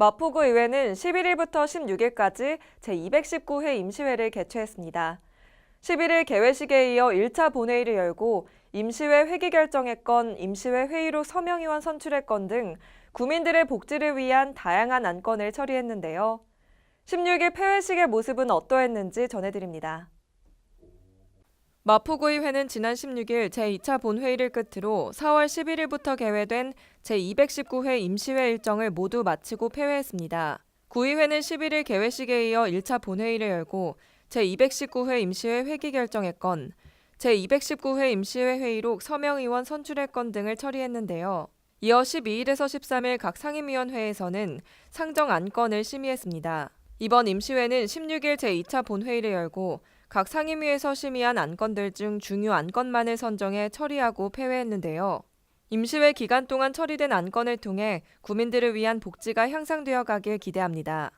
마포구 의회는 11일부터 16일까지 제219회 임시회를 개최했습니다. 11일 개회식에 이어 1차 본회의를 열고 임시회 회기 결정의 건, 임시회 회의로 서명의원 선출의 건등 구민들의 복지를 위한 다양한 안건을 처리했는데요. 16일 폐회식의 모습은 어떠했는지 전해드립니다. 마포구의회는 지난 16일 제2차 본회의를 끝으로 4월 11일부터 개회된 제219회 임시회 일정을 모두 마치고 폐회했습니다. 구의회는 11일 개회식에 이어 1차 본회의를 열고 제219회 임시회 회기 결정의 건, 제219회 임시회 회의록 서명의원 선출의 건 등을 처리했는데요. 이어 12일에서 13일 각 상임위원회에서는 상정 안건을 심의했습니다. 이번 임시회는 16일 제2차 본회의를 열고 각 상임위에서 심의한 안건들 중 중요 안건만을 선정해 처리하고 폐회했는데요. 임시회 기간 동안 처리된 안건을 통해 구민들을 위한 복지가 향상되어 가길 기대합니다.